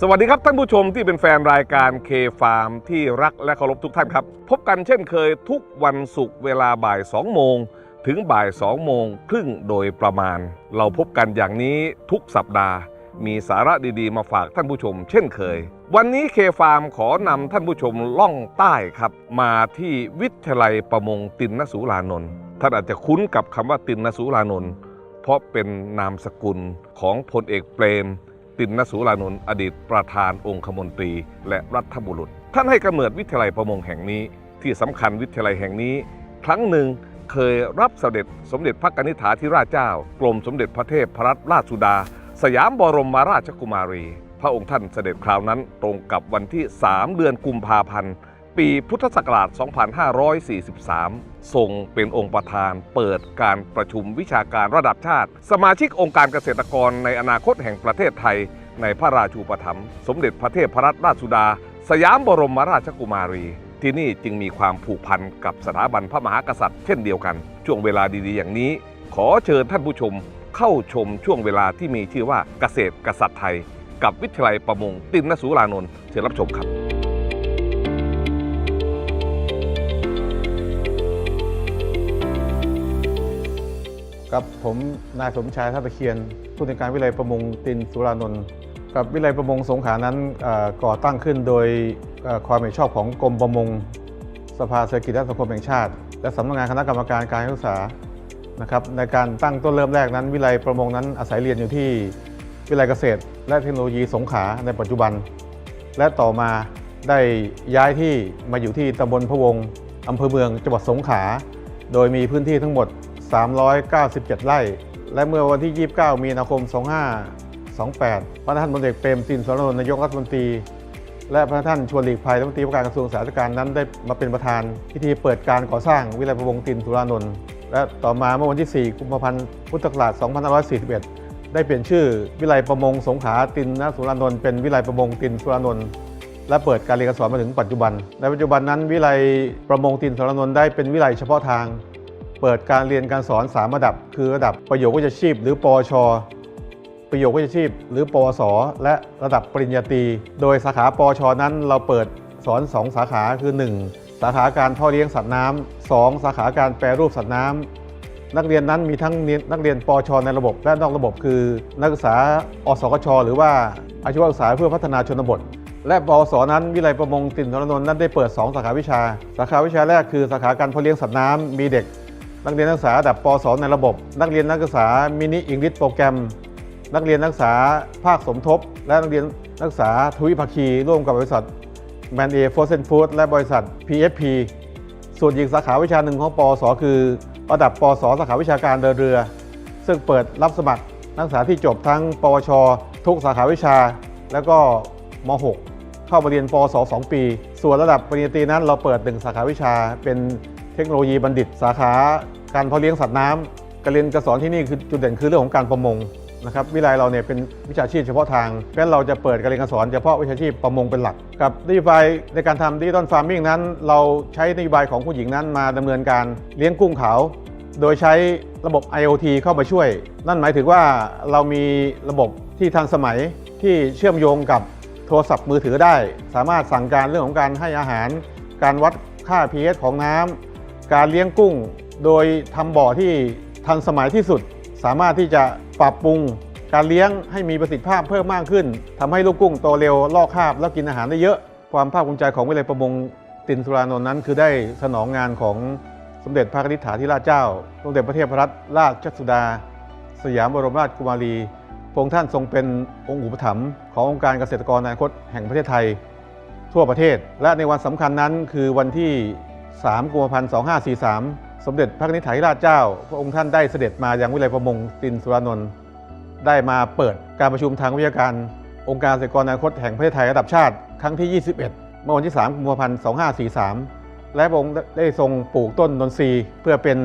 สวัสดีครับท่านผู้ชมที่เป็นแฟนรายการเคฟาร์มที่รักและเคารพทุกท่านครับ พบกันเช่นเคยทุกวันศุกร์เวลาบ่าย 2 โมง ถึงบ่าย 2 โมงครึ่งโดยประมาณ เราพบกันอย่างนี้ทุกสัปดาห์ มีสาระดีๆ มาฝากท่านผู้ชม เช่นเคย วันนี้เคฟาร์มขอนำท่านผู้ชมล่องใต้ครับ มาที่วิทยาลัยประมงตินนสุรานนท์ท่านอาจจะคุ้นกับคำว่าตินนสุรานนท์เพราะเป็นนามสกุลของพลเอกเปรม ตินนสุรานนท์อดีตประธานองคมนตรี และรัฐบุรุษ ท่านให้กำเนิดวิทยาลัยประมงแห่งนี้ ที่สำคัญวิทยาลัยแห่งนี้ ครั้งหนึ่งเคยรับเสด็จสมเด็จพระกนิษฐาธิราชเจ้า กรมสมเด็จพระเทพพรัตนราชสุดา สยามบรมมาราชกุมารี พระองค์ท่านเสด็จคราวนั้นตรงกับวันที่ 3 เดือนกุมภาพันธ์ ปีพุทธศักราช 2543 ทรงเป็นองค์ประธานเปิดการประชุมวิชาการระดับชาติ สมาชิกองค์การเกษตรกรในอนาคตแห่งประเทศไทย ในพระราชูปถัมภ์สมเด็จพระเทพรัตนราชสุดา สยามบรมราชกุมารีที่นี่จึงมีความผูกพันกับสถาบันพระมหากษัตริย์เช่นเดียวกัน ช่วงเวลาดีๆ อย่างนี้ ขอเชิญท่านผู้ชมเข้าชมช่วงเวลาที่มีชื่อว่าเกษตรกษัตริย์ไทย กับวิทยาลัยประมงตินนสุรานนท์เชิญรับชมครับ กับผมนายสมชายท่าตะเคียน ผู้ในการวิเลยประมงตินสุรานนท์กับวิเลยประมงสงขานั้นก่อตั้งขึ้นโดยความเห็นชอบของกรมประมง สภาเศรษฐกิจและสังคมแห่งชาติ และสำนักงานคณะกรรมการการศึกษานะครับในการตั้งต้นเริ่มแรกนั้น วิเลยประมงนั้นอาศัยเรียนอยู่ที่วิเลยเกษตร และเทคโนโลยีสงขาในปัจจุบัน และต่อมาได้ย้ายที่มาอยู่ที่ตำบลพะวงอำเภอเมืองจังหวัดสงขลาโดยมีพื้นที่ทั้งหมด 397 ไร่ และเมื่อวันที่ 29 มีนาคม 2528 พระท่านพลเอกเปรมตินสุรนนท์นายกรัฐมนตรี และพระท่านชวนหลีกภัยรัฐมนตรีว่าการกระทรวงสาธารณสุขนั้นได้มาเป็นประธาน พิธีเปิดการก่อสร้างวิทยาลัยประมงตินสุรานนท์และต่อมาเมื่อวันที่ 4 กุมภาพันธ์ พุทธศักราช 2541 ได้เปลี่ยนชื่อวิทยาลัยประมงสงขาตินนสุรานนท์เป็นวิทยาลัยประมงตินสุรานนท์และเปิดการเรียนการสอนมาถึงปัจจุบัน ในปัจจุบันนั้นวิทยาลัยประมงตินสุรานนท์ได้เป็นวิทยาลัยเฉพาะทาง เปิดการเรียนการสอน 3 ระดับ คือระดับประโยควิชาชีพ หรือปวชประโยควิชาชีพ หรือปวส และระดับปริญญาตรี โดยสาขาปวชนั้นเราเปิดสอน 2 สาขาคือ 1 สาขาการพ่อเลี้ยงสัตว์น้ำ2สาขาการแปรรูปสัตว์น้ำนักเรียนนั้นมีทั้งนักเรียนปวชในระบบ และนอกระบบคือ นักศึกษาอสกช หรือว่าอาชีวศึกษาเพื่อพัฒนาชนบทและปวสนั้นวิไลประมงตินทรนนท์นั้นได้เปิด 2 สาขาวิชา สาขาวิชาแรกคือสาขาการพ่อเลี้ยงสัตว์น้ำมีเด็ก นักเรียนนักศึกษาระดับป .2 ในระบบ นักเรียนนักศึกษามินิอังกฤษโปรแกรม นักเรียนนักศึกษาภาคสมทบ และนักเรียนนักศึกษาทวิภาคี ร่วมกับบริษัทแมนเอฟอร์เซนฟู้ดและบริษัท PFP ส่วนอีกสาขาวิชาหนึ่งของปสคือระดับปสสาขาวิชาการเดินเรือ ซึ่งเปิดรับสมัครนักศึกษาที่จบทั้งปวช ทุกสาขาวิชา แล้วก็ม .6 เข้ามาเรียนปวส2ปี ส่วนระดับปริญญาตรีนั้นเราเปิดหนึ่งสาขาวิชาเป็น เทคโนโลยีบัณฑิต สาขาการเพาะเลี้ยงสัตว์น้ำการเรียนการสอนที่นี่คือจุดเด่นคือเรื่องของการประมงนะครับวิไลเราเนี่ยเป็นวิชาชีพเฉพาะทางเพราะเราจะเปิดการเรียนการสอนเฉพาะวิชาชีพประมงเป็นหลัก กับนโยบายในการทำดิจิตอลฟาร์มมิ่งนั้น เราใช้นโยบายของผู้หญิงนั้นมาดำเนินการเลี้ยงกุ้งขาว โดยใช้ระบบ IoT เข้ามาช่วย นั่นหมายถึงว่าเรามีระบบที่ทันสมัยที่เชื่อมโยงกับโทรศัพท์มือถือได้ สามารถสั่งการเรื่องของการให้อาหาร การวัดค่า pH ของน้ำ การเลี้ยงกุ้ง โดยทำบ่อที่ทันสมัยที่สุด สามารถที่จะปรับปรุงการเลี้ยงให้มีประสิทธิภาพเพิ่มมากขึ้นทำให้ลูกกุ้งโตเร็วลอกคราบแล้วกินอาหารได้เยอะ ความภาคภูมิใจของวิเลยประมงตินสุรานนท์นั้น คือได้สนองงานของสมเด็จพระนิธิฐาธิราชเจ้า สมเด็จพระเทพรัตนราชสุดา สยามบรมราชกุมารีพระองค์ท่านทรงเป็นองค์อุปถัมภ์ขององค์การเกษตรกรอนาคตแห่งประเทศไทย ทั่วประเทศ และในวันสำคัญนั้นคือวันที่ 3กุมภาพันธ์2543 สมเด็จพระนิธิราชเจ้า พระองค์ท่านได้เสด็จมายังวิเลยประมงตินสุรานนท์ได้มาเปิดการประชุมทางวิชาการ องค์การเกษตรกรอนาคตแห่งประเทศไทยระดับชาติครั้งที่ 21 เมื่อวันที่ 3 กุมภาพันธ์ 2543 และพระองค์ได้ทรงปลูกต้นนนทรีเพื่อเป็น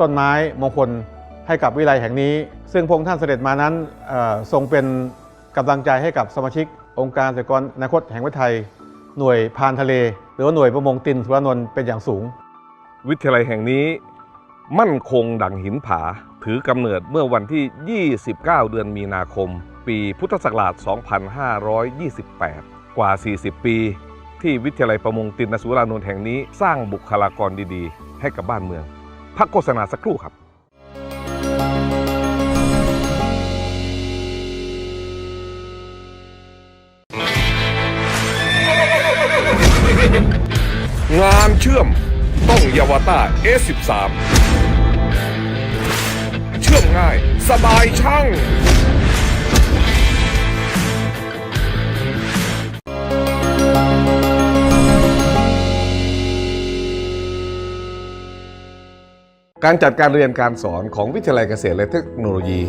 ต้นไม้มงคลให้กับวิไลแห่งนี้ ซึ่งพระองค์ท่านเสด็จมานั้นทรงเป็นกำลังใจให้กับสมาชิก องค์การเกษตรกรอนาคตแห่งประเทศไทย หน่วยพานทะเล หรือว่าหน่วยประมงตินสุรนนท์เป็นอย่างสูง วิทยาลัยแห่งนี้มั่นคงดังหินผา ถือกำเนิดเมื่อวันที่ 29 เดือนมีนาคม ปีพุทธศักราช 2528 กว่า 40 ปี ที่วิทยาลัยประมงตินสุรานนท์แห่งนี้สร้างบุคลากรดีๆ ให้กับบ้านเมือง พักโฆษณาสักครู่ครับ งานเชื่อมต้องยาวต้า S13 เชื่อมง่ายสบายช่างการจัดการเรียนการสอนของวิทยาลัยเกษตรและเทคโนโลยี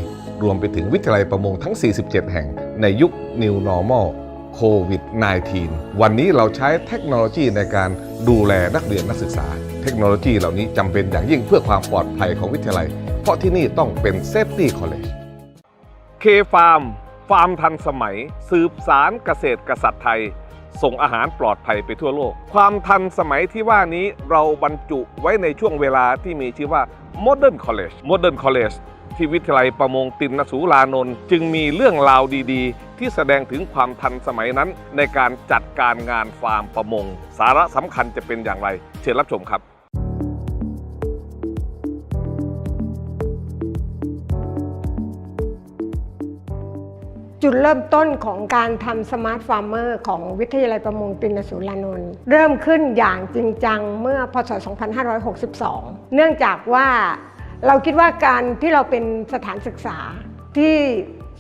รวมไปถึงวิทยาลัยประมงทั้ง 47 แห่งในยุค New Normal โควิด -19 วันนี้เราใช้เทคโนโลยีในการดูแลนักเรียนนักศึกษา เทคโนโลยีเหล่านี้จำเป็นอย่างยิ่งเพื่อความปลอดภัยของวิทยาลัย เพราะที่นี่ต้องเป็น Safety College เคฟาร์มฟาร์มทันสมัย สืบสารเกษตรกษัตริย์ไทย ส่งอาหารปลอดภัยไปทั่วโลก ความทันสมัยที่ว่านี้เราบรรจุไว้ในช่วงเวลาที่มีชื่อว่า Modern College Modern College ที่วิทยาลัยประมงตินนสูลานนท์จึงมีเรื่องราวดีๆ ที่แสดงถึงความทันสมัยนั้น ในการจัดการงานฟาร์มประมง สาระสำคัญจะเป็นอย่างไร เชิญรับชมครับจุดเริ่มต้นของการทำสมาร์ทฟาร์มเมอร์ของวิทยาลัยประมงตินสุรานนท์เริ่มขึ้นอย่างจริงจังเมื่อพศ 2562 เนื่องจากว่า เราคิดว่าการที่เราเป็นสถานศึกษาที่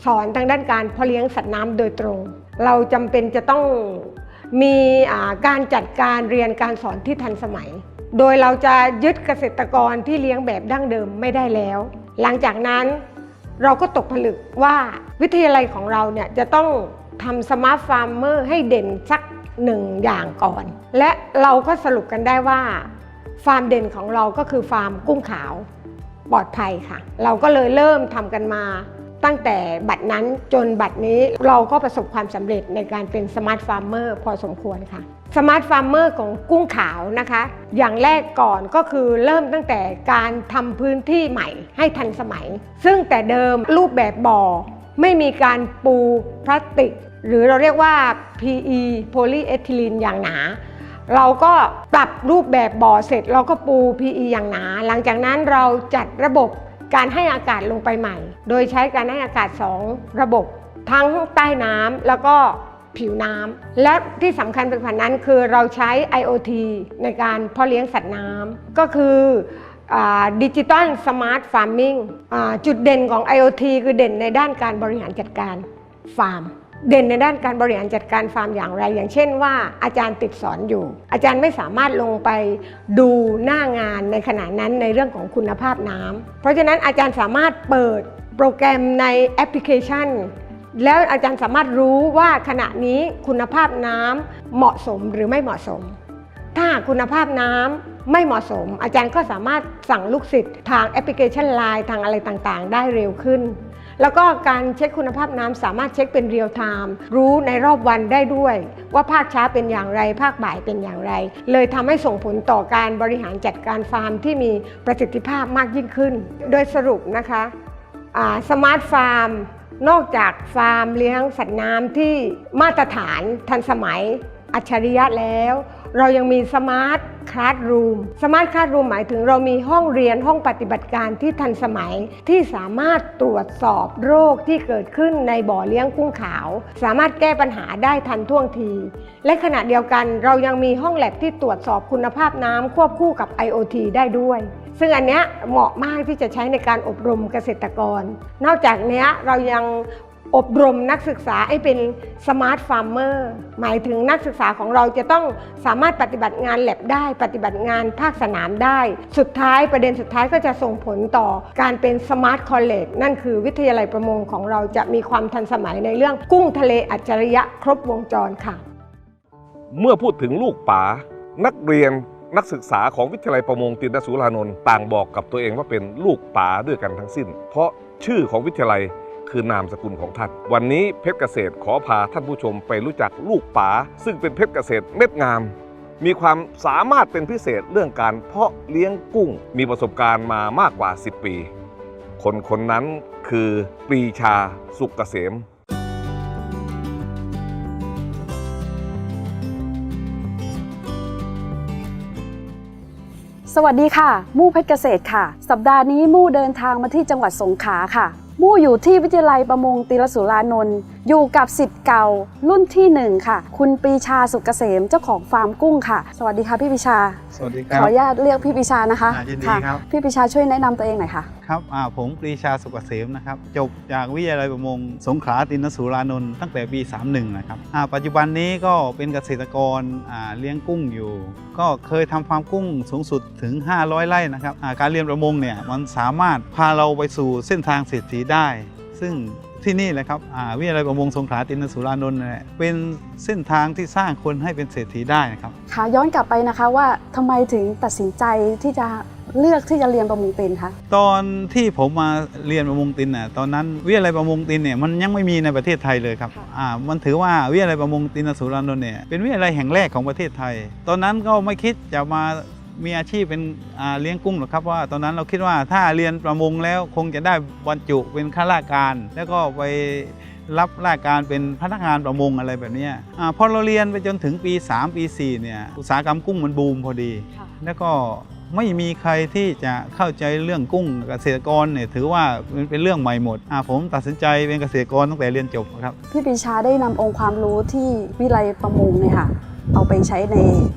สอนทางด้านการเพาะเลี้ยงสัตว์น้ำโดยตรง เราจำเป็นจะต้องมีการจัดการเรียนการสอนที่ทันสมัย โดยเราจะยึดเกษตรกรที่เลี้ยงแบบดั้งเดิมไม่ได้แล้ว หลังจากนั้นเราก็ตกผลึกว่าวิทยาลัยของเราเนี่ยจะต้องทำสมาร์ทฟาร์มเมอร์ให้เด่นสักหนึ่งอย่างก่อน และเราก็สรุปกันได้ว่า ฟาร์มเด่นของเราก็คือฟาร์มกุ้งขาว ปลอดภัยค่ะ เราก็เลยเริ่มทำกันมาตั้งแต่บัดนั้นจนบัดนี้เราก็ประสบความสำเร็จในการเป็นสมาร์ทฟาร์มเมอร์พอสมควรค่ะสมาร์ทฟาร์มเมอร์ของกุ้งขาวนะคะ อย่างแรกก่อนก็คือเริ่มตั้งแต่การทำพื้นที่ใหม่ให้ทันสมัย ซึ่งแต่เดิมรูปแบบบ่อ ไม่มีการปูพลาสติก หรือเราเรียกว่า PE โพลีเอทิลีนอย่างหนา เราก็ปรับรูปแบบบ่อเสร็จ เราก็ปู PE อย่างหนา หลังจากนั้นเราจัดระบบการให้อากาศลงไปใหม่ โดยใช้การให้อากาศ 2 ระบบ ทั้งใต้น้ำแล้วก็ผิวน้ำและที่สำคัญไปกว่านั้นคือเราใช้ IoT ในการเพาะเลี้ยงสัตว์น้ำก็คือดิจิตอลสมาร์ทฟาร์มิงจุดเด่นของ IoT คือเด่นในด้านการบริหารจัดการฟาร์ม เด่นในด้านการบริหารจัดการฟาร์มอย่างไร อย่างเช่นว่าอาจารย์ติดสอนอยู่ อาจารย์ไม่สามารถลงไปดูหน้างานในขณะนั้นในเรื่องของคุณภาพน้ำเพราะฉะนั้นอาจารย์สามารถเปิดโปรแกรมในแอปพลิเคชัน แล้วอาจารย์สามารถรู้ว่าขณะนี้คุณภาพน้ำเหมาะสมหรือไม่เหมาะสม ถ้าคุณภาพน้ำไม่เหมาะสม อาจารย์ก็สามารถสั่งลูกศิษย์ทางแอปพลิเคชันไลน์ทางอะไรต่างๆ ได้เร็วขึ้น แล้วก็การเช็คคุณภาพน้ำสามารถเช็คเป็นเรียลไทม์รู้ในรอบวันได้ด้วย ว่าภาคเช้าเป็นอย่างไร ภาคบ่ายเป็นอย่างไร เลยทำให้ส่งผลต่อการบริหารจัดการฟาร์มที่มีประสิทธิภาพมากยิ่งขึ้น โดยสรุปนะคะสมาร์ทฟาร์มนอกจากฟาร์มเลี้ยงสัตว์น้ำที่มาตรฐานทันสมัยอัจฉริยะแล้ว เรายังมีสมาร์ทคลาสรูมสมาร์ทคลาสรูมหมายถึงเรามีห้องเรียนห้องปฏิบัติการที่ทันสมัยที่สามารถตรวจสอบโรคที่เกิดขึ้นในบ่อเลี้ยงกุ้งขาว สามารถแก้ปัญหาได้ทันท่วงที และขณะเดียวกันเรายังมีห้องแลบที่ตรวจสอบคุณภาพน้ำควบคู่กับ IoT ได้ด้วย ซึ่งอันเนี้ยเหมาะมากที่จะใช้ในการอบรมเกษตรกร นอกจากเนี้ยเรายัง อบรมนักศึกษาให้เป็นสมาร์ทฟาร์มเมอร์หมายถึงนักศึกษาของเราจะต้องสามารถปฏิบัติงานแลบได้ ปฏิบัติงานภาคสนามได้ สุดท้ายประเด็นสุดท้ายก็จะส่งผลต่อการเป็นสมาร์ทคอลเลจนั่นคือวิทยาลัยประมงของเราจะมีความทันสมัยในเรื่องกุ้งทะเลอัจฉริยะครบวงจรค่ะ เมื่อพูดถึงลูกป๋านักเรียนนักศึกษาของวิทยาลัยประมงตินสุรานนท์ต่างบอกกับตัวเองว่าเป็นลูกป๋าด้วยกันทั้งสิ้น เพราะชื่อของวิทยาลัย คือนามสกุลของท่าน วันนี้เพชรเกษตรขอพาท่านผู้ชมไปรู้จักลูกป๋าซึ่งเป็นเพชรเกษตรเม็ดงาม มีความสามารถเป็นพิเศษเรื่องการเพาะเลี้ยงกุ้ง มีประสบการณ์มามากกว่า 10 ปี คนคนนั้นคือปรีชาสุกเกษมสวัสดีค่ะ มู่เพชรเกษตรค่ะ สัปดาห์นี้มู่เดินทางมาที่จังหวัดสงขลาค่ะ มู่อยู่ที่วิทยาลัยประมงตีรสุรานนท์อยู่กับสิทธิ์เก่ารุ่นที่หนึ่งค่ะ คุณปรีชาสุกเกษมเจ้าของฟาร์มกุ้งค่ะ สวัสดีค่ะพี่ปรีชา สวัสดีคขรับออนุญาตเรียกพี่ปรีชานะคะอ่ายินดีค่ะครับพี่ปรีชาช่วยแนะนำตัวเองหน่อยค่ะ ครับอ่าผมปรีชาสุกเกษมนะครับ จบจากวิทยาลัยประมง สงขลาตินสุรานนท์ตั้งแต่ปี 31 นะครับอ่าปัจจุบันนี้ก็เป็นเกษตรกรอ่าเลี้ยงกุ้งอยู่ ก็เคยทำฟาร์มกุ้งสูงสุดถึง 500 ไร่นะครับอ่าการเรียนประมงเนี่ยมันสามารถพาเราไปสู่เส้นทางเศรษฐีได้ ซึ่งที่นี่แหละครับอ่าวิทยาลัยประมงสงขลาตินสุรานนท์เนี่ยเป็นเส้นทางที่สร้างคนให้เป็นเศรษฐีได้นะครับค่ะย้อนกลับไปนะคะว่าทำไมถึงตัดสินใจที่จะเลือกที่จะเรียนประมงเป็นคะตอนที่ผมมาเรียนประมงตินน่ะตอนนั้นวิทยาลัยประมงตินเนี่ยมันยังไม่มีในประเทศไทยเลยครับอ่ามันถือว่าวิทยาลัยประมงตินสุรานนท์เนี่ยเป็นวิทยาลัยแห่งแรกของประเทศไทย ตอนนั้นก็ไม่คิดจะมา มีอาชีพเป็นอ่าเลี้ยงกุ้งหรอกครับว่าตอนนั้นเราคิดว่าถ้าเรียนประมงแล้วคงจะได้บรรจุเป็นข้าราชการ แล้วก็ไปรับราชการเป็นพนักงานประมงอะไรแบบเนี้ยอาพอเราเรียนไปจนถึงปี 3 ปี 4 เนี่ยอุตสาหกรรมกุ้งมันบูมพอดี แล้วก็ไม่มีใครที่จะเข้าใจเรื่องกุ้งเกษตรกรเนี่ยถือว่ามันเป็นเรื่องใหม่หมดอ่าผมตัดสินใจเป็นเกษตรกรตั้งแต่เรียนจบครับ พี่ปรีชาได้นำองค์ความรู้ที่วิทยาลัยประมงเนี่ยค่ะ เอาไปใช้ใน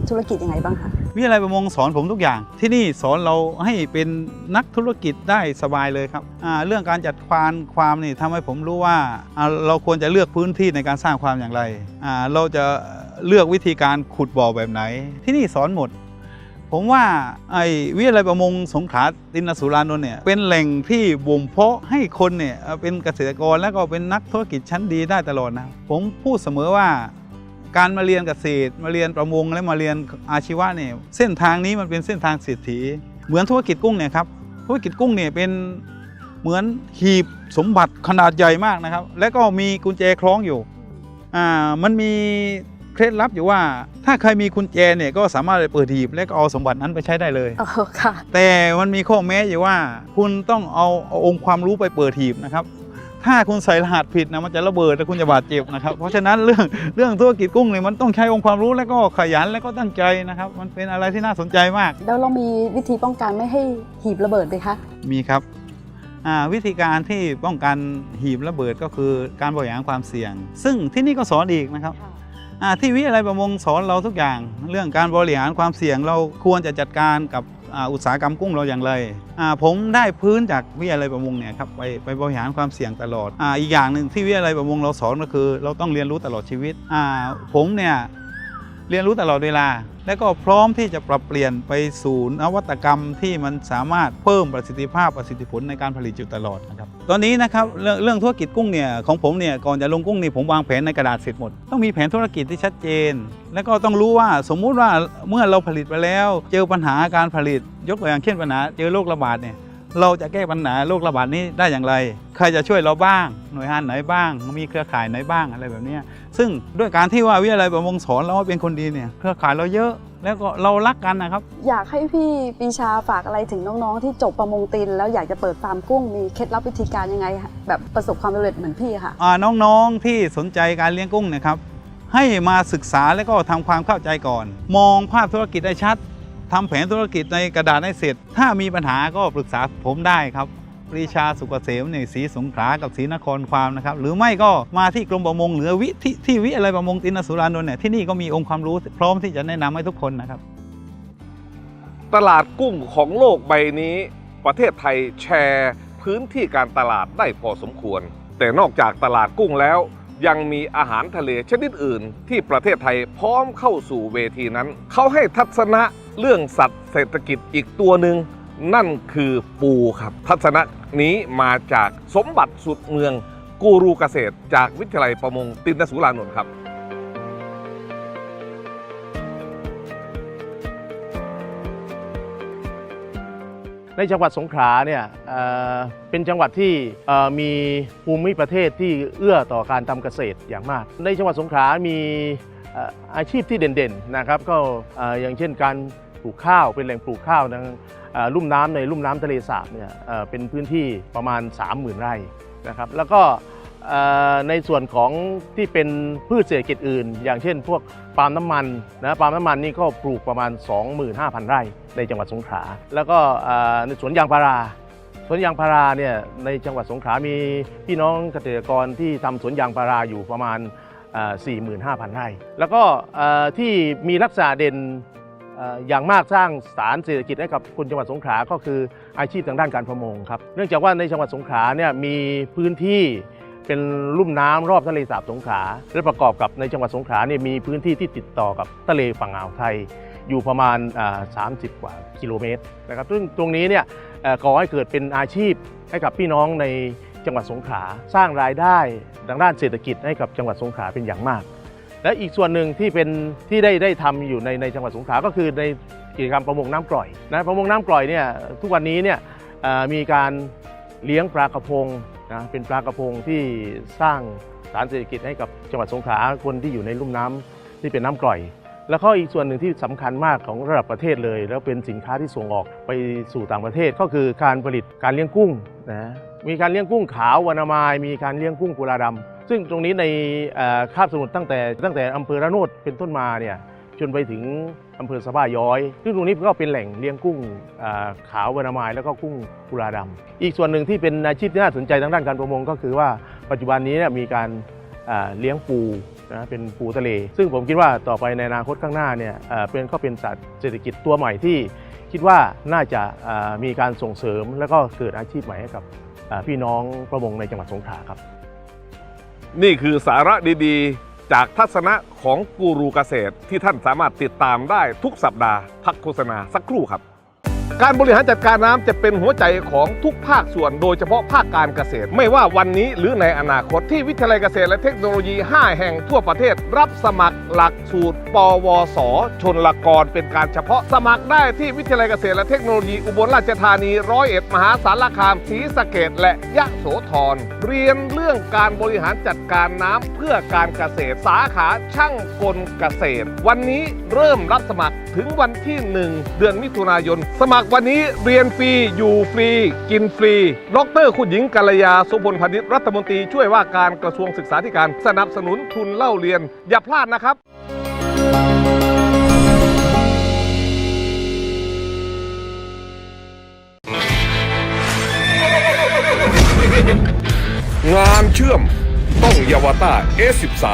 ธุรกิจยังไงบ้างคะวิทยาลัยประมงสอนผมทุกอย่าง ที่นี่สอนเราให้เป็นนักธุรกิจได้สบายเลยครับเรื่องการจัดความความนี่ทำให้ผมรู้ว่าเราควรจะเลือกพื้นที่ในการสร้างความอย่างไรเราจะเลือกวิธีการขุดบ่อแบบไหน ที่นี่สอนหมด ผมว่าไอ้วิทยาลัยประมงสงขลาตินสุรานนท์เนี่ยเป็นแหล่งที่บ่มเพาะให้คนเนี่ยเอ่อเป็นเกษตรกรและก็เป็นนักธุรกิจชั้นดีได้ตลอดนะผมพูดเสมอว่า การมาเรียนเกษตรมาเรียนประมงและมาเรียนอาชีวะเนี่ยเส้นทางนี้มันเป็นเส้นทางเศรษฐี เหมือนธุรกิจกุ้งเนี่ยครับธุรกิจกุ้งเนี่ยเป็นเหมือนหีบสมบัติขนาดใหญ่มากนะครับ และก็มีกุญแจคล้องอยู่อ่ามันมีเคล็ดลับอยู่ว่า ถ้าใครมีกุญแจเนี่ยก็สามารถไปเปิดหีบและก็เอาสมบัตินั้นไปใช้ได้เลยอ๋อค่ะแต่มันมีข้อแม้อยู่ว่า คุณต้องเอาเอาองค์ความรู้ไปเปิดหีบนะครับ ถ้าคุณใส่รหัสผิดนะมันจะระเบิดและคุณจะบาดเจ็บนะครับ เพราะฉะนั้นเรื่องเรื่องธุรกิจกุ้งเนี่ยมันต้องใช้องค์ความรู้และก็ขยันและก็ตั้งใจนะครับ มันเป็นอะไรที่น่าสนใจมากแล้วเรามีวิธีป้องกันไม่ให้หีบระเบิดไหมคะมีครับอ่าวิธีการที่ป้องกันหีบระเบิดก็คือการบริหารความเสี่ยง ซึ่งที่นี่ก็สอนอีกนะครับอ่าที่วิทยาลัยประมงสอนเราทุกอย่าง เรื่องการบริหารความเสี่ยงเราควรจะจัดการกับ อุตสาหกรรมกุ้งเราอย่างไร ผมได้พื้นจากวิทยาลัยประมงเนี่ยครับไปไปบริหารความเสี่ยงตลอดออีกอย่างหนึ่งที่วิทยาลัยประมงเราสอนก็คือ เราต้องเรียนรู้ตลอดชีวิต ผมเนี่ยเรียนรู้ตลอดเวลา และก็พร้อมที่จะปรับเปลี่ยนไปสู่นวัตกรรมที่มันสามารถเพิ่มประสิทธิภาพประสิทธิผลในการผลิตอยู่ตลอดนะครับตอนนี้นะครับเรื่องเรื่องธุรกิจกุ้งเนี่ยของผมเนี่ยก่อนจะลงกุ้งนี่ผมวางแผนในกระดาษเสร็จหมด ต้องมีแผนธุรกิจที่ชัดเจน แล้วก็ต้องรู้ว่าสมมุติว่าเมื่อเราผลิตไปแล้ว เจอปัญหาการผลิตยกตัวอย่างเช่นปัญหาเจอโรคระบาดเนี่ย เราจะแก้ปัญหาโรคระบาดนี้ได้อย่างไร ใครจะช่วยเราบ้าง หน่วยงานไหนบ้าง มีเครือข่ายไหนบ้างอะไรแบบนี้ ซึ่งด้วยการที่ว่าวิทยาลัยประมงสอนเราว่าเป็นคนดีเนี่ย เครือข่ายเราเยอะ แล้วก็เรารักกันนะครับ อยากให้พี่ปีชาฝากอะไรถึงน้องๆ ที่จบประมงตินแล้วอยากจะเปิดฟาร์มกุ้ง มีเคล็ดลับวิธีการยังไง แบบประสบความสำเร็จเหมือนพี่ค่ะน้องๆ ที่สนใจการเลี้ยงกุ้งนะครับ ให้มาศึกษาและก็ทำความเข้าใจก่อน มองภาพธุรกิจได้ชัด ทำแผนธุรกิจในกระดาษให้เสร็จ ถ้ามีปัญหาก็ปรึกษาผมได้ครับปรีชาสุกเกษมเนี่ยศรีสงขลากับศรีนครความนะครับ หรือไม่ก็มาที่กรมประมงหรือวิที่ที่วิอะไรประมงตินสุรานนท์เนี่ยที่นี่ก็มีองค์ความรู้พร้อมที่จะแนะนำให้ทุกคนนะครับ ตลาดกุ้งของโลกใบนี้ ประเทศไทยแชร์พื้นที่การตลาดได้พอสมควร แต่นอกจากตลาดกุ้งแล้วยังมีอาหารทะเลชนิดอื่น ที่ประเทศไทยพร้อมเข้าสู่เวทีนั้น เขาให้ทัศนะ เรื่องสัตว์เศรษฐกิจอีกตัวหนึ่งนั่นคือปูครับ ทัศนะนี้มาจากสมบัติสุดเมือง กูรูเกษตร จากวิทยาลัยประมงตินสุรานนท์ครับในจังหวัดสงขลาเนี่ยเเป็นจังหวัดที่มีภูมิประเทศที่เอื้อต่อการทำเกษตรอย่างมาก ในจังหวัดสงขลามี อาชีพที่เด่นๆนะครับก็อย่างเช่นการปลูกข้าวเป็นแหล่งปลูกข้าวนะลุ่มน้ำในลุ่มน้ำทะเลสาบเนี่ยเป็นพื้นที่ประมาณ 30,000 ไร่นะครับแล้วก็ในส่วนของที่เป็นพืชเศรษฐกิจอื่น อย่างเช่น พวกปาล์มน้ำมันนะปาล์มน้ำมันนี่ก็ปลูกประมาณ 25,000 ไร่ในจังหวัดสงขลาแล้วก็ในสวนยางพาราสวนยางพาราเนี่ยในจังหวัดสงขลามีพี่น้องเกษตรกรที่ทำสวนยางพาราอยู่ประมาณ 45,000 ไร่ แล้วก็ที่มีลักษณะเด่นอย่างมากสร้างสารเศรษฐกิจให้กับคนจังหวัดสงขลา ก็คืออาชีพทางด้านการประมงครับ เนื่องจากว่าในจังหวัดสงขลาเนี่ยมีพื้นที่เป็นลุ่มน้ำรอบทะเลสาบสงขลา และประกอบกับในจังหวัดสงขลาเนี่ยมีพื้นที่ที่ติดต่อกับทะเลฝั่งอ่าวไทยอยู่ประมาณ 30 กว่ากิโลเมตรนะครับ ซึ่งตรงนี้เนี่ยก่อให้เกิดเป็นอาชีพให้กับพี่น้องใน จังหวัดสงขลาสร้างรายได้ทางด้านเศรษฐกิจให้กับจังหวัดสงขลาเป็นอย่างมาก และอีกส่วนหนึ่งที่เป็นที่ได้ได้ทำอยู่ในในจังหวัดสงขลาก็คือในกิจกรรมประมงน้ำกร่อยนะประมงน้ำกร่อยเนี่ยทุกวันนี้เนี่ยมีการเลี้ยงปลากระพงนะเป็นปลากระพงที่สร้างสารเศรษฐกิจให้กับจังหวัดสงขลาคนที่อยู่ในลุ่มน้ำที่เป็นน้ำกร่อย แล้วก็อีกส่วนหนึ่งที่สำคัญมากของระดับประเทศเลย แล้วเป็นสินค้าที่ส่งออกไปสู่ต่างประเทศก็คือการผลิตการเลี้ยงกุ้งนะ มีการเลี้ยงกุ้งขาววานามาย มีการเลี้ยงกุ้งกุลาดำซึ่งตรงนี้ในเอ่อคาบสมุทรตั้งแต่ตั้งแต่อำเภอระโนดเป็นต้นมาเนี่ยจนไปถึงอำเภอสะบ้าย้อย ซึ่งตรงนี้ก็เป็นแหล่งเลี้ยงกุ้งขาววานามาย แล้วก็กุ้งกุลาดำอีกส่วนหนึ่งที่เป็นอาชีพที่น่าสนใจทางด้านการประมงก็คือว่าปัจจุบันนี้เนี่ยมีการเลี้ยงปูนะเป็นปูทะเล ซึ่งผมคิดว่าต่อไปในอนาคตข้างหน้าเนี่ยเป็นก็เป็นสัตว์เศรษฐกิจตัวใหม่ที่คิดว่าน่าจะมีการส่งเสริมแล้วก็เกิดอาชีพใหม่ให้กับ พี่น้องประมงในจังหวัดสงขลาครับ นี่คือสาระดีๆ จากทัศนะของกูรูเกษตรที่ท่านสามารถติดตามได้ทุกสัปดาห์ พักโฆษณาสักครู่ครับ การบริหารจัดการน้ำจะเป็นหัวใจของทุกภาคส่วน โดยเฉพาะภาคการเกษตร ไม่ว่าวันนี้หรือในอนาคตที่วิทยาลัยเกษตรและเทคโนโลยี 5 แห่งทั่วประเทศ รับสมัครหลักสูตร ปวส ชนลกร เป็นการเฉพาะสมัครได้ที่วิทยาลัยเกษตรและเทคโนโลยีอุบลราชธานีร้อยเอ็ดมหาสารคามศรีสะเกดและยะโสธรเรียนเรื่องการบริหารจัดการน้ำเพื่อการเกษตรสาขาช่างกลเกษตร วันนี้เริ่มรับสมัครถึงวันที่ 1 เดือนมิถุนายนสมัครวันนี้เรียนฟรี อยู่ฟรี กินฟรี ดรคุณหญิงกัลยาสุพลพนิษฐ์รัฐมนตรีช่วยว่าการกระทรวงศึกษาธิการ สนับสนุนทุนเล่าเรียน อย่าพลาดนะครับงานเชื่อมต้องยาวต้า S13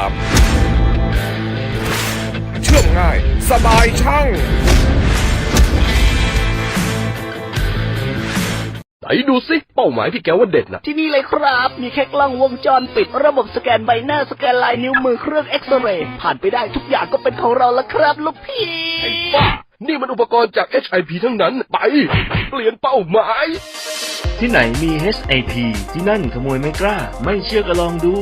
เชื่อมง่าย สบายช่าง นดูสิเป้าหมายที่แกว่าเด็ดนะที่นี่เลยครับ มีแค่กล้องวงจรปิด ระบบสแกนใบหน้าสแกนลายนิ้วมือเครื่องเอ็กซเรย์ผ่านไปได้ทุกอย่างก็เป็นของเราแล้วครับลูกพี่ไอ้บ้านี่มันอุปกรณ์จาก HIP ทั้งนั้น ไป เปลี่ยนเป้าหมาย ที่ไหนมี HIP ที่นั่นขโมยไม่กล้า ไม่เชื่อก็ลองดู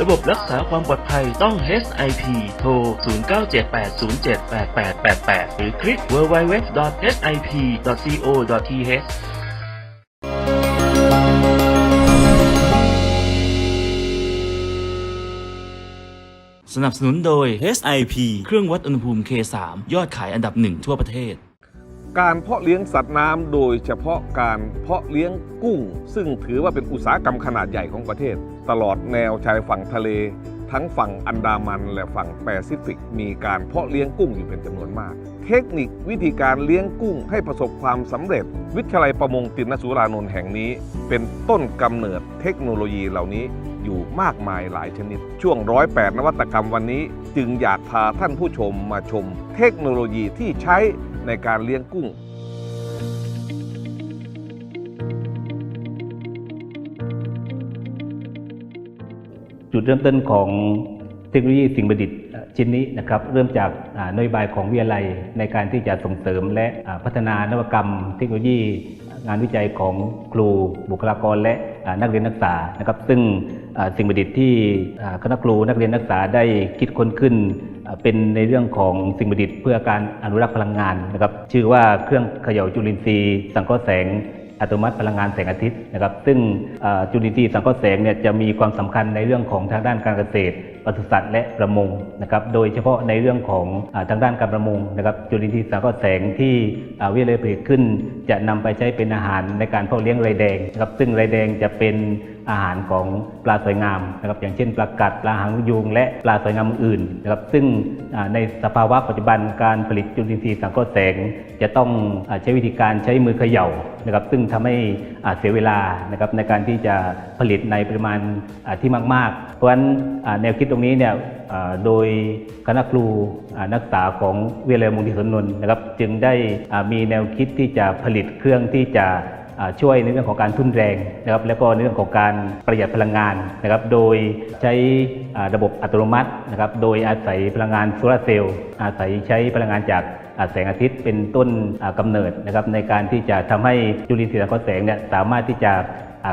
ระบบรักษาความปลอดภัยต้อง HIP โทร 0978078888 หรือคลิก www.hip.co.th สนับสนุนโดย HIP เครื่องวัดอุณหภูมิ K3 ยอดขายอันดับหนึ่งทั่วประเทศ การเพาะเลี้ยงสัตว์น้ำโดยเฉพาะการเพาะเลี้ยงกุ้ง ซึ่งถือว่าเป็นอุตสาหกรรมขนาดใหญ่ของประเทศ ตลอดแนวชายฝั่งทะเล ทั้งฝั่งอันดามันและฝั่งแปซิฟิก มีการเพาะเลี้ยงกุ้งอยู่เป็นจำนวนมาก เทคนิควิธีการเลี้ยงกุ้งให้ประสบความสำเร็จ วิทยาลัยประมงตินสุรานนท์แห่งนี้ เป็นต้นกำเนิดเทคโนโลยีเหล่านี้ อยู่มากมายหลายชนิด ช่วงร้อยแปดนวัตกรรมวันนี้ จึงอยากพาท่านผู้ชมมาชม เทคโนโลยีที่ใช้ในการเลี้ยงกุ้งจุดเริ่มต้นของเทคโนโลยีสิ่งประดิษฐ์ชิ้นนี้นะครับเริ่มจากนโยบายของวิทยาลัยในการที่จะส่งเสริมและพัฒนานวัตกรรม เทคโนโลยี งานวิจัยของครูบุคลากรและนักเรียนนักศึกษานะครับซึ่ง สิ่งประดิษฐ์ที่คณะครูนักเรียนนักศึกษาได้คิดค้นขึ้น เป็นในเรื่องของสิ่งประดิษฐ์เพื่อการอนุรักษ์พลังงานนะครับชื่อว่าเครื่องเขย่าจุลินทรีย์สังเคราะห์แสงอัตโนมัติพลังงานแสงอาทิตย์นะครับ ซึ่งจุลินทรีย์สังเคราะห์แสงเนี่ยจะมีความสำคัญในเรื่องของทางด้านการเกษตรปศุสัตว์และประมงนะครับ โดยเฉพาะในเรื่องของทางด้านการประมงนะครับ จุลินทรีย์สังเคราะห์แสงที่อ่าวิทยาลัยผลิตขึ้น จะนำไปใช้เป็นอาหารในการเพาะเลี้ยงไรแดงนะครับ ซึ่งไรแดงจะเป็น อาหารของปลาสวยงามนะครับอย่างเช่นปลากัดปลาหางยูงและปลาสวยงามอื่นนะครับซึ่งในสภาวะปัจจุบันการผลิตจุลินทรีย์สังเคราะห์แสง จะต้องใช้วิธีการใช้มือเขย่านะครับซึ่งทำให้เสียเวลานะครับในการที่จะผลิตในปริมาณที่มาก ๆ เพราะฉะนั้นแนวคิดตรงนี้เนี่ยโดยคณะครูนักศึกษาของวิทยาลัยมงคลสนนนท์นะครับจึงได้มีแนวคิดที่จะผลิตเครื่องที่จะ ช่วยในเรื่องของการทุ่นแรงนะครับแล้วก็ในเรื่องของการประหยัดพลังงานนะครับโดยใช้ระบบอัตโนมัตินะครับโดยอาศัยพลังงานโซลาร์เซลล์อาศัยใช้พลังงานจากแสงอาทิตย์เป็นต้นอ่าเนิดนะครับในการที่จะทำให้จุลินทรีย์สังเคราะห์แสงเนี่ยสามารถที่จะ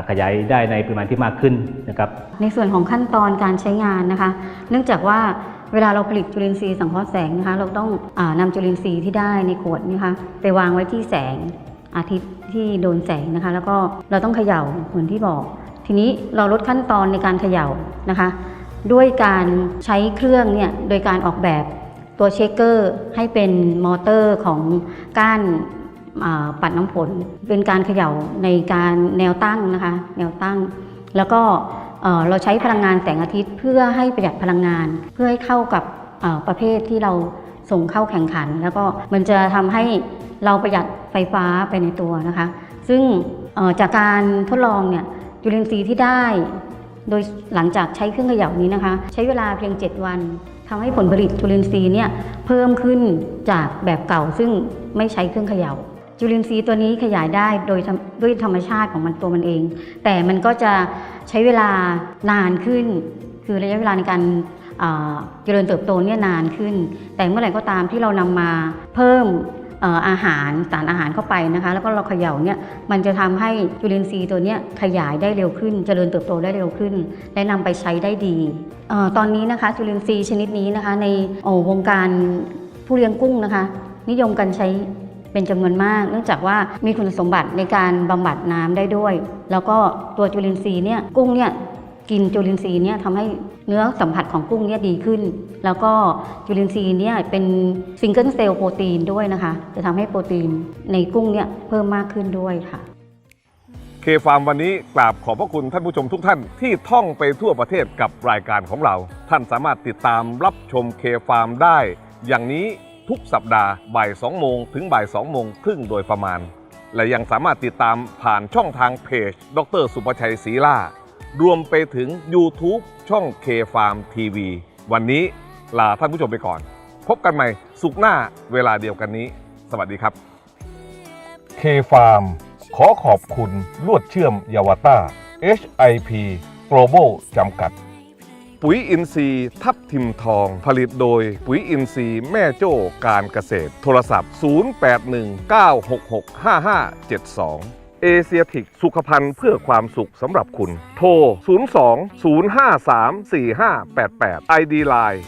ขยายได้ในปริมาณที่มากขึ้นนะครับในส่วนของขั้นตอนการใช้งานนะคะ เนื่องจากว่าเวลาเราผลิตจุลินทรีย์สังเคราะห์แสงนะคะ เราต้องอานำจุลินทรีย์ที่ได้ในขวดนะคะไปวางไว้ที่แสง อาทิตย์ที่โดนแสงนะคะ แล้วก็เราต้องเขย่าเหมือนที่บอก ทีนี้เราลดขั้นตอนในการเขย่านะคะ ด้วยการใช้เครื่องเนี่ยโดยการออกแบบตัวเชคเกอร์ให้เป็นมอเตอร์ของก้านปัดน้ำฝนเป็นการเขย่าในการแนวตั้งนะคะ แนวตั้ง แล้วก็เราใช้พลังงานแสงอาทิตย์เพื่อให้ประหยัดพลังงาน เพื่อให้เข้ากับประเภทที่เรา ส่งเข้าแข่งขัน แล้วก็มันจะทำให้เราประหยัดไฟฟ้าไปในตัวนะคะ ซึ่งจากการทดลองเนี่ยจุลินทรีย์ที่ได้ โดยหลังจากใช้เครื่องเขย่านี้นะคะ ใช้เวลาเพียง 7 วันทำให้ผลผลิตจุลินทรีย์เนี่ยเพิ่มขึ้นจากแบบเก่า ซึ่งไม่ใช้เครื่องเขย่าจุลินทรีย์ตัวนี้ขยายได้โดยด้วยธรรมชาติของมันตัวมันเอง แต่มันก็จะใช้เวลานานขึ้น คือระยะเวลาในการ เจริญเติบโตเนี่ยนานขึ้น แต่เมื่อไหร่ก็ตามที่เรานำมาเพิ่มอาหารสารอาหารเข้าไปนะคะ แล้วก็เราเขย่าเนี่ยมันจะทำให้จุลินทรีย์ตัวเนี้ยขยายได้เร็วขึ้นเจริญเติบโตได้เร็วขึ้น และนำไปใช้ได้ดีออตอนนี้นะคะจุลินทรีย์ชนิดนี้นะคะ ในวงการผู้เลี้ยงกุ้งนะคะ นิยมกันใช้เป็นจำนวนมาก เนื่องจากว่ามีคุณสมบัติในการบำบัดน้ำได้ด้วย แล้วก็ตัวจุลินทรีย์เนี่ยกุ้งเนี่ย กินจุลินทรีย์เนี่ยทำให้เนื้อสัมผัสของกุ้งเนี่ยดีขึ้น แล้วก็จุลินทรีย์เนี่ยเป็นซิงเกิลเซลล์โปรตีนด้วยนะคะ จะทำให้โปรตีนในกุ้งเนี่ยเพิ่มมากขึ้นด้วยค่ะ เคฟาร์มวันนี้กราบขอบพระคุณท่านผู้ชมทุกท่านที่ท่องไปทั่วประเทศกับรายการของเรา ท่านสามารถติดตามรับชมเคฟาร์มได้ อย่างนี้ทุกสัปดาห์บ่าย2โมงถึงบ่าย2โมงครึ่งโดยประมาณ และยังสามารถติดตามผ่านช่องทางเพจ ดร สุประชัยศรีล่า รวมไปถึง YouTube ช่องเคฟาร์มทีวีวันนี้ลาท่านผู้ชมไปก่อน พบกันใหม่สุกร์หน้าเวลาเดียวกันนี้ สวัสดีครับเคฟาร์มขอขอบคุณลวดเชื่อมยาวต้า HIP Global จำกัด ปุ๋ยอินทรีย์ทับทิมทองผลิตโดยปุ๋ยอินทรีย์แม่โจ้การเกษตร โทรศัพท์ 0819665572 เอเชียทิกสุขภัณฑ์เพื่อความสุขสำหรับคุณ โทร 02 053 4588 ID Line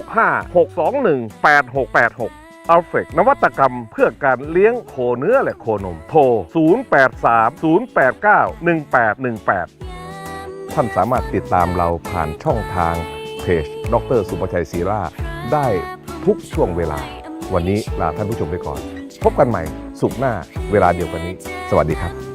065 621 8686อัลเฟกนวัตกรรมเพื่อการเลี้ยงโคเนื้อและโคนม โทร 083 089 1818 ท่านสามารถติดตามเราผ่านช่องทางเพจ ดรสุประชัยศีราได้ทุกช่วงเวลา วันนี้ลาท่านผู้ชมไปก่อน พบกันใหม่ สุขหน้าเวลาเดียวกันนี้ สวัสดีครับ